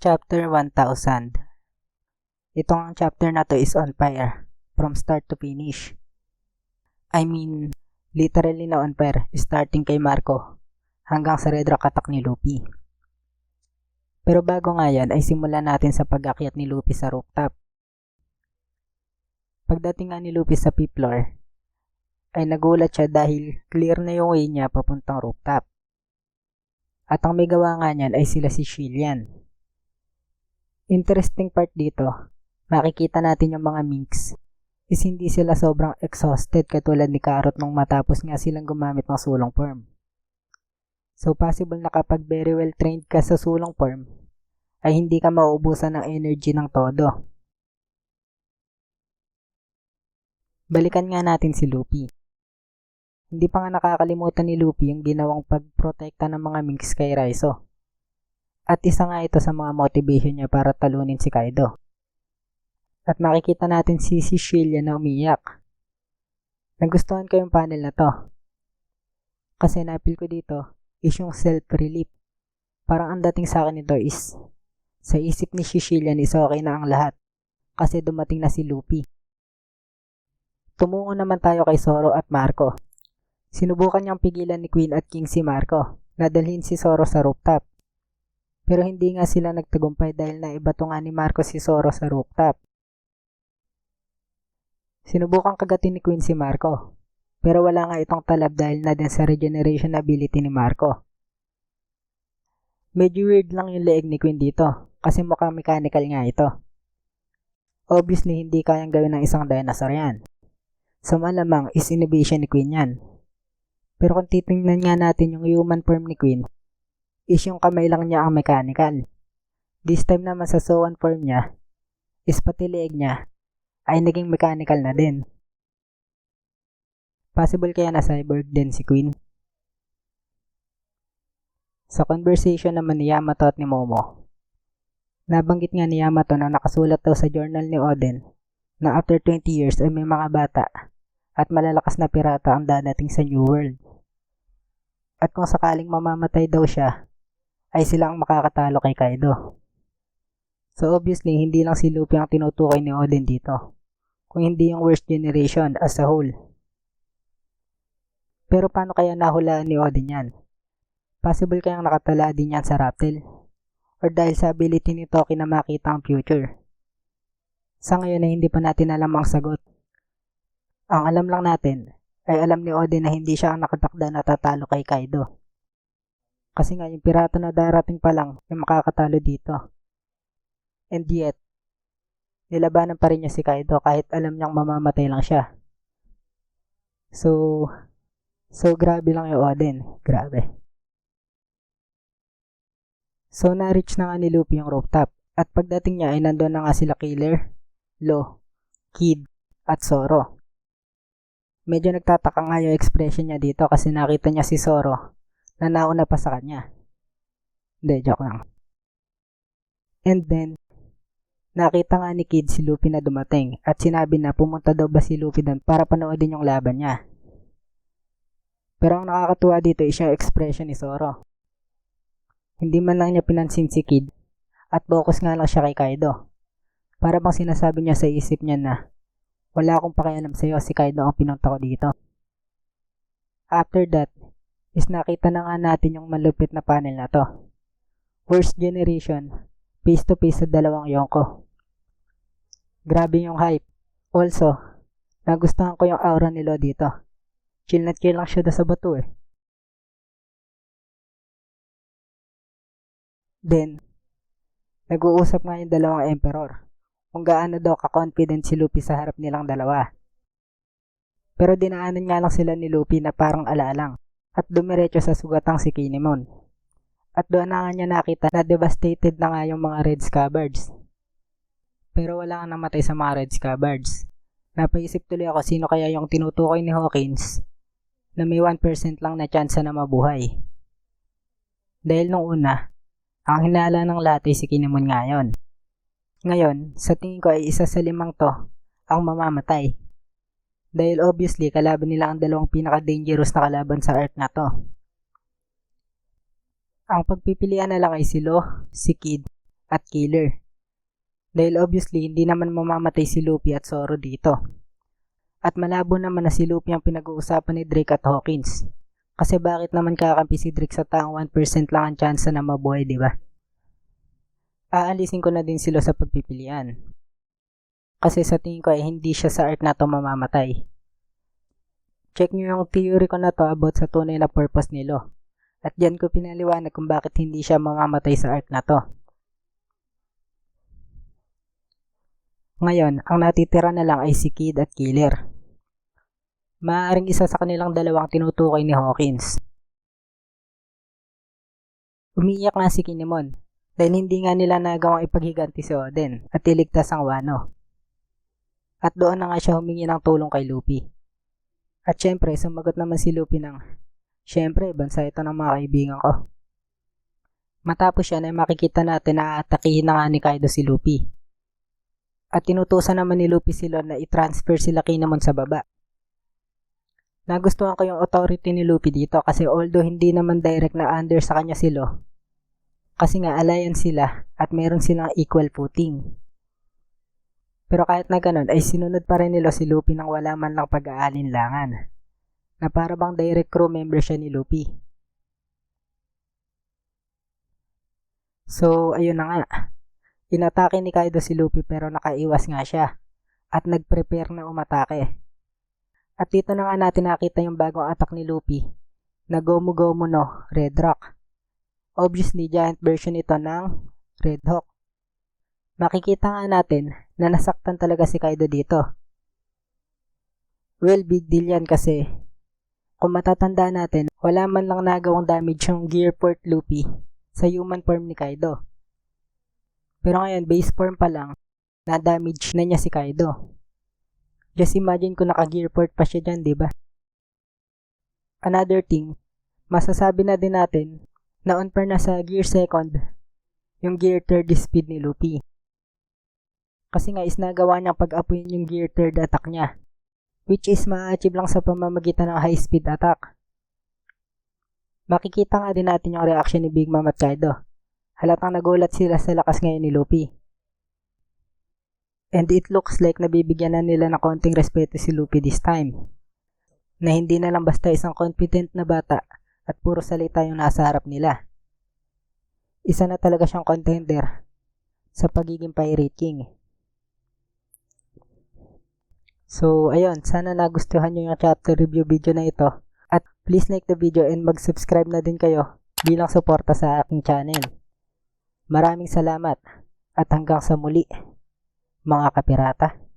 Chapter 1000 Itong chapter na to is on fire, from start to finish. I mean, literally na on fire, starting kay Marco, hanggang sa red rock attack ni Luffy. Pero bago nga yan, ay simulan natin sa pag-akyat ni Luffy sa rooftop. Pagdating nga ni Luffy sa fifth floor, ay nagulat siya dahil clear na yung way niya papuntang rooftop. At ang may gawa nga niyan ay sila si Shillian. Interesting part dito, makikita natin yung mga minks is hindi sila sobrang exhausted katulad ni Carrot nung matapos nga silang gumamit ng sulong form. So possible na kapag very well trained ka sa sulong form, ay hindi ka mauubusan ng energy ng todo. Balikan nga natin si Luffy. Hindi pa nga nakakalimutan ni Luffy yung ginawang pagprotekta ng mga minks kay Raizo. At isa nga ito sa mga motivation niya para talunin si Kaido. At makikita natin si Cecilia na umiyak. Nagustuhan ko yung panel na to. Kasi napil ko dito is yung self-relief. Parang ang dating sa akin nito is sa isip ni Cecilia is okay na ang lahat. Kasi dumating na si Luffy. Tumungo naman tayo kay Zoro at Marco. Sinubukan niyang pigilan ni Queen at King si Marco na dalhin si Zoro sa rooftop. Pero hindi nga sila nagtagumpay dahil naibato nga ni Marco si Zoro sa rooftop. Sinubukan kagatin ni Queen si Marco, pero wala nga itong talab dahil na din sa regeneration ability ni Marco. Medyo weird lang yung leeg ni Queen dito, kasi mukhang mechanical nga ito. Obviously, hindi kayang gawin ng isang dinosaur yan. So malamang is innovation ni Queen yan. Pero kung titingnan nga natin yung human form ni Queen, is yung kamay lang niya ang mechanical. This time naman sa Soan form niya, is pati leeg niya ay naging mechanical na din. Possible kaya na cyborg din si Queen? Sa conversation naman ni Yamato at ni Momo, nabanggit nga ni Yamato na nakasulat daw sa journal ni Oden na after 20 years ay may mga bata at malalakas na pirata ang dadating sa New World. At kung sakaling mamamatay daw siya, ay sila ang makakatalo kay Kaido. So obviously, hindi lang si Luffy ang tinutukoy ni Oden dito, kung hindi yung worst generation as a whole. Pero paano kaya nahulaan ni Oden yan? Possible kayang nakatala din yan sa Raptel? Or dahil sa ability ni Toki na makita ang future? Sa ngayon ay hindi pa natin alam ang sagot. Ang alam lang natin ay alam ni Oden na hindi siya ang nakatakda na tatalo kay Kaido. Kasi nga yung pirata na darating pa lang ay makakatalo dito. And yet, nilabanan pa rin niya si Kaido kahit alam niyang mamamatay lang siya. So, so grabe lang yung Oden. Grabe. So, na-reach na nga ni Luffy yung rooftop. At pagdating niya ay nandun na nga sila Killer, Lo, Kid, at Zoro. Medyo nagtataka nga yung expression niya dito kasi nakita niya si Zoro na nauna pa sa kanya. Hindi, joke lang. And then, nakita nga ni Kid si Luffy na dumating at sinabi na pumunta daw ba si Luffy doon para panoodin yung laban niya. Pero ang nakakatuwa dito is yung expression ni Zoro. Hindi man lang niya pinansin si Kid at focus nga lang siya kay Kaido. Para bang sinasabi niya sa isip niya na wala akong pakialam sa'yo si Kaido ang pinunta ko dito. After that, is nakita na nga natin yung malupit na panel na to. Worst generation, face to face sa dalawang Yonko. Grabe yung hype. Also, nagustuhan ko yung aura ni Lo dito. Chill na chill lang siya sa bato eh. Then, nag-uusap nga yung dalawang emperor kung gaano daw ka-confident si Luffy sa harap nilang dalawa. Pero dinaanan nga lang sila ni Luffy na parang alalang at dumiretso sa sugatang si Kinemon. At doon na nga niya nakita na devastated na nga yung mga Red Scabbards. Pero wala nga namatay sa mga Red Scabbards. Napaisip tuloy ako sino kaya yung tinutukoy ni Hawkins na may 1% lang na chance na mabuhay. Dahil nung una, ang hinala ng lahat ay si Kinemon ngayon. Ngayon, sa tingin ko ay isa sa limang to ang mamamatay. Dahil obviously, kalaban nila ang dalawang pinaka-dangerous na kalaban sa Earth na to. Ang pagpipilian na lang ay si Lo, si Kid, at killer. Dahil obviously, hindi naman mamamatay si Luffy at Zoro dito. At malabo naman na si Luffy ang pinag-uusapan ni Drake at Hawkins. Kasi bakit naman kakampi si Drake sa taong 1% lang ang chance na mabuhay, di ba? Aalisin ko na din sila sa pagpipilian. Kasi sa tingin ko ay hindi siya sa arc na to mamamatay. Check nyo yung theory ko na to about sa tunay na purpose nilo. At diyan ko pinaliwanag kung bakit hindi siya mamamatay sa arc na to. Ngayon, ang natitira na lang ay si Kid at Killer. Maaaring isa sa kanilang dalawang tinutukoy ni Hawkins. Umiiyak na si Kinemon dahil hindi nga nila nagawang ipaghiganti si Oden at iligtas ang Wano. At doon na nga siya humingi ng tulong kay Luffy. At syempre, sumagot naman si Luffy ng, Syempre, bansa ito ng mga kaibigan ko. Matapos yan ay makikita natin na atakihin na nga ni Kaido si Luffy. At tinutusan naman ni Luffy sila na i-transfer sila Kinemon sa baba. Nagustuhan ko yung authority ni Luffy dito kasi although hindi naman direct na under sa kanya sila, kasi nga alliance sila at meron silang equal footing. Pero kahit na ganun ay sinunod pa rin nila si Luffy nang wala man lang pag-aalinlangan. Na para bang direct crew member siya ni Luffy. So, ayun na nga. Inatake ni Kaido si Luffy pero nakaiwas nga siya at nag-prepare na umatake. At dito na nga natin nakita yung bagong attack ni Luffy na Gomu Gomu no Red Rock. Obviously, giant version ito ng Red Hawk. Makikita nga natin na nasaktan talaga si Kaido dito. Well, big deal yan kasi kung matatanda natin, wala man lang nagawang damage yung Gearport Luffy sa human form ni Kaido. Pero ngayon, base form pa lang, na-damage na niya si Kaido. Just imagine kung naka-gearport pa siya dyan, di ba? Another thing, masasabi na din natin na on par na sa gear second yung gear third speed ni Luffy. Kasi nga is nagawa niyang pag-apuin yung gear third attack niya. Which is ma-achieve lang sa pamamagitan ng high speed attack. Makikita nga din natin yung reaction ni Big Mom at Kaido halatang nagulat sila sa lakas ngayon ni Luffy. And it looks like nabibigyan na nila ng konting respeto si Luffy this time. Na hindi na lang basta isang confident na bata at puro salita yung nasa harap nila. Isa na talaga siyang contender sa pagiging Pirate King. So, ayun, sana nagustuhan nyo yung chapter review video na ito. At please like the video and mag-subscribe na din kayo bilang suporta sa aking channel. Maraming salamat at hanggang sa muli, mga kapirata.